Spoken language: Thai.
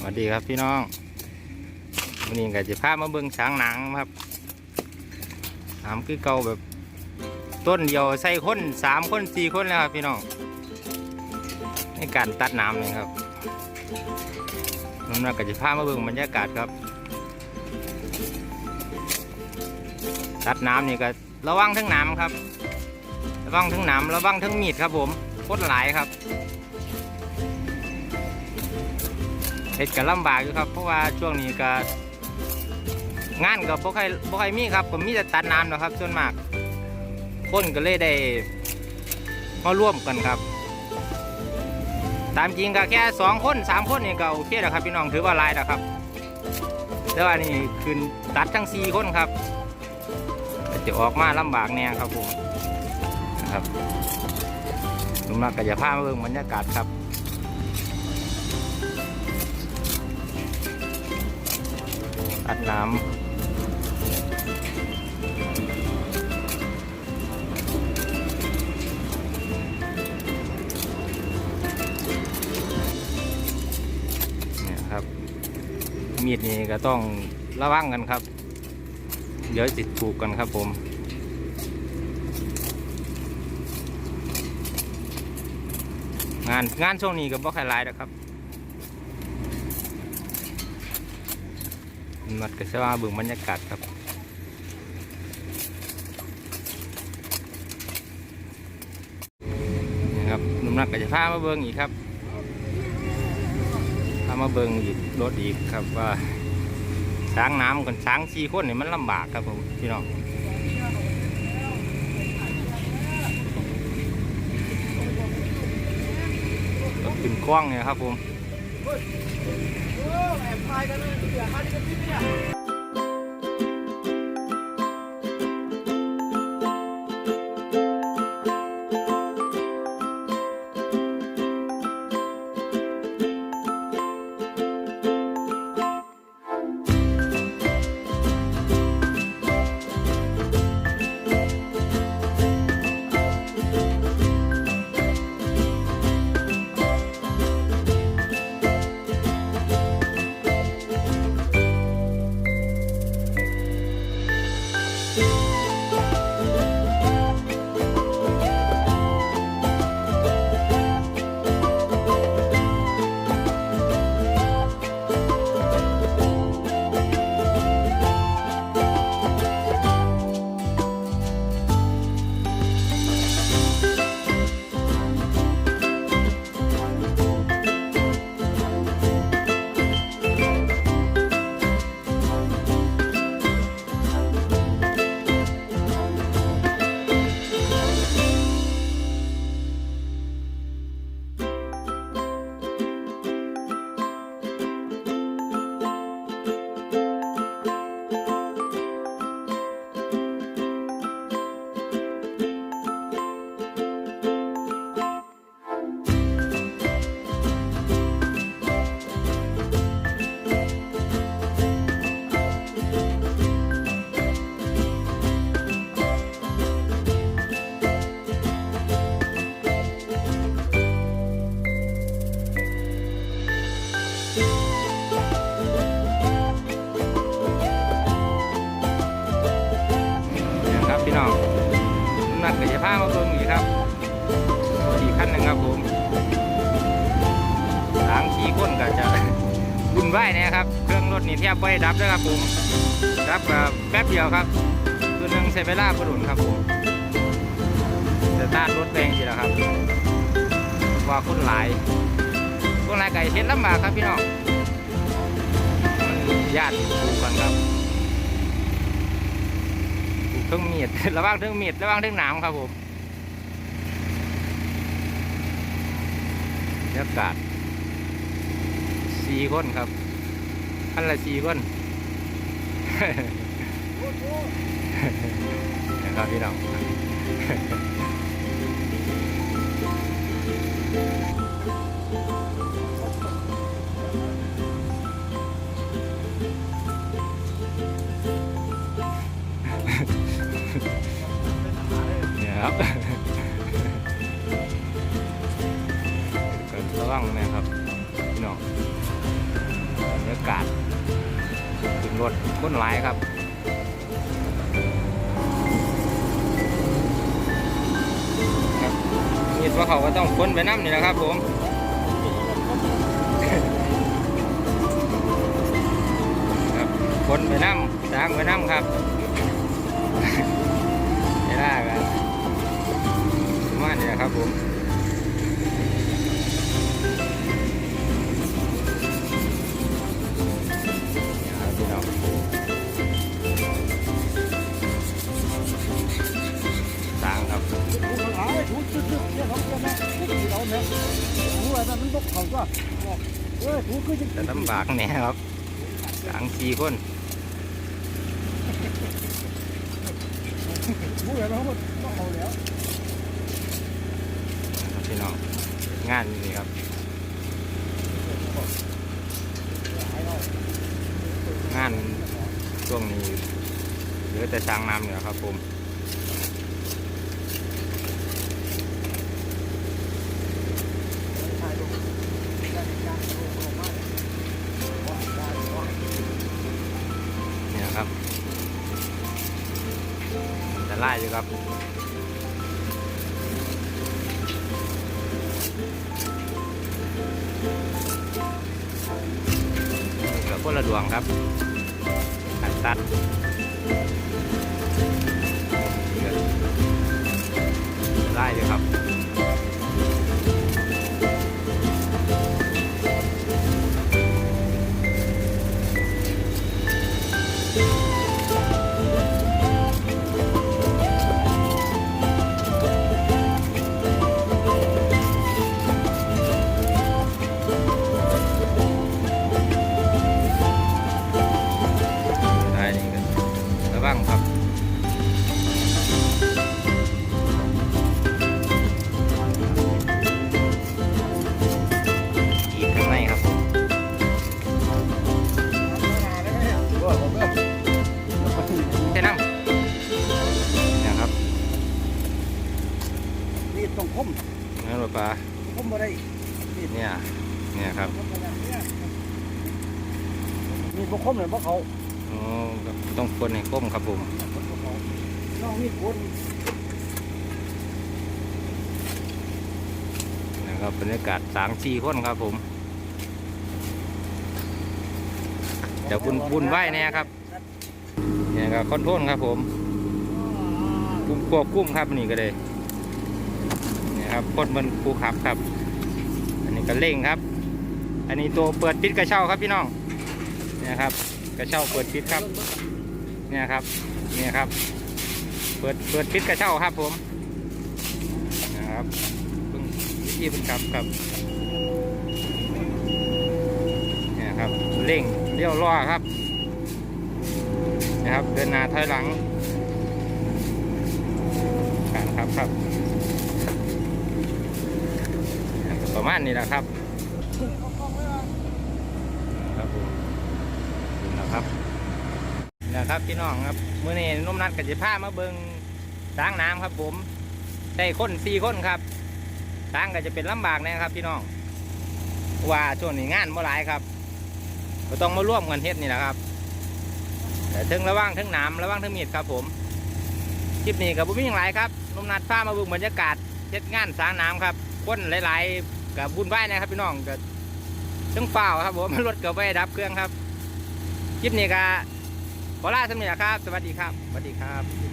สวัสดีครับพี่น้องวันนี้ก็จะพามาเบิ่งช้างหนังครับถามคือเก่าแบบ ต้นเดียวใส่คนสามคนสี่คนแล้วครับพี่น้องในการตัดน้ำนี่ครับน้ำหนักก็จะพามาเบิ่งบรรยากาศครับ ตัดน้ำนี่ก็ระวังทั้งน้ำครับ ระวังทั้งน้ำระวังทั้งมีดครับผมโคตรหลายครับ เฮ็ดกันลำบากอยู่ครับ เพราะว่าช่วงนี้ก็งานก็บ่ค่อยบ่ค่อยมีครับผมมีแต่ตัดน้ำนะครับส่วนมาก คนก็เลยได้มาร่วมกันครับ ตามจริงก็แค่สองคนสามคนนี่ก็โอเคแล้วครับพี่น้องถือว่าลายแล้วครับ แต่ว่านี่คือตัดทั้งสี่คนครับจะออกมาลำบากแน่ครับผมนะครับลุงนักก็จะพามาเบิ่งบรรยากาศครับ อัดน้ำเนี่ยครับ มีดนี่ก็ต้องระวังกันครับ เดี๋ยวติดถูกกันครับผมงานงานช่วงนี้ก็บ่ใครร้ายนะครับ มัดก็จะว่าเบิ่งบรรยากาศครับนี่ครับหนุ่มนักก็จะพามาเบิ่งอีกครับพามาเบิ่งอีกรถอีกครับว่าช้างน้ำกับช้างสี่คนนี่มันลำบากครับผมพี่น้องรถขึ้นกล้องเนี่ยครับผม นะครับ นัดกจะพามาเบิ่งอีกครับอีกขั้นหนึ่งครับผมทางขี่ก้นก็จะวุ่นวนะครับ เครื่องรถนี่แทบไม่ดับเลยครับผมดับแบบแป๊บเดียวครับตัวหนึ่งใช้เวลาประดุนครับผมจะต้านรถแรงสิละครับว่าคนหลายคนหลายไก่เฮ็ดลำบากครับพี่น้องมันญาติถูกกันครับ เครื่องมีดระวังเครื่องมีดระวังเครื่องหนามครับผมบรรยากาศสี่คนครับท่านละสี่คนนะครับพี่น้อง เนี่ยครับก็ระวังนะครับพี่น้องากาศถึงรถคนหลายครับครับมีดว่าเขาก็ต้องพ้นไปน้ำนี่แหละครับผมครับคนไปน้ำสร้างไปน้ำครับ ไม่ได้กันประมาณนี้แหละครับผมเอาพี่น้องสร้างครับถูกหายถูกจุดจุดเนี่ยเขาเรียกนะถูกที่เราเนี่ยถูกอะไรมันบกเขาก็เออถูคือจะแต่ลำบากแน่ครับสร้างสี่คน ครับพี่น้องงานนี่ครับ งานช่วงนี้เหลือแต่สร้างน้ำเนี่ยครับผมนี่นะครับ ไล่อยู่ครับเหลือคนละดวงครับตัดตัดไล่อยู่ครับ นี่ต้องคมนั่นรถปลาคมอะไรเนี่ยเนี่ยครับมีพวกคมเลยพวกเขาโอ้ต้องคนให้ก้มครับผมน้องมีคนนะครับบรรยากาศสามสี่คนครับผม เดี๋ยวบุญบุญไหวแน่ครับเนี่ยครับคอนโทรลครับผมกุมควบกุ้มครับนี่ก็เลยเครับคนมันภูขับครับ อันนี้ก็เร่งครับ อันนี้ตัวเปิดปิดกระเช้าครับพี่น้องเนี่ยครับกระเช้าเปิดปิดครับเนี่ยครับเนี่ยครับ เปิดเปิดปิดกระเช้าครับผมนะครับเพิ่งวิธีเพิ่งครับครับเนี่ยครับเร่งเลี้ยวล้อครับนะครับเดินหน้าถอยหลังการครับครับเนี่ยก็ประ มาณนี้แหละครับครับผมนี่นะครับนะครับพี่น้องครับเมื่อนี้นุ่มนัดกับจิผ้ามาเบิงสร้างน้ำครับ ผมได้คนสี่คนครับสร้างก็จะเป็นลำบากนะครับ พี่น้องเพราะว่าช่วงนี้งานเมื่หลายครับก็ต้องมาร่วมกันเฮ็ดนี่แหละครับ แต่ถึงระว่างถึงน้ำระว่างถึงมีดครับ ผมคลิปนี้กับบุ้มยังหลายครับนุ่มนัดผ้ามาเบิงบรรยากาศเฮ็ดงานสร้างน้ำครับคนหลาย ๆ กับบุญไหวนะครับพี่น้องก็ซึ่งเปล่าครับผมรถเกือบไปดับเครื่องครับคลิปนี้ก็บอล่าสำเนียครับ สวัสดีครับ สวัสดีครับ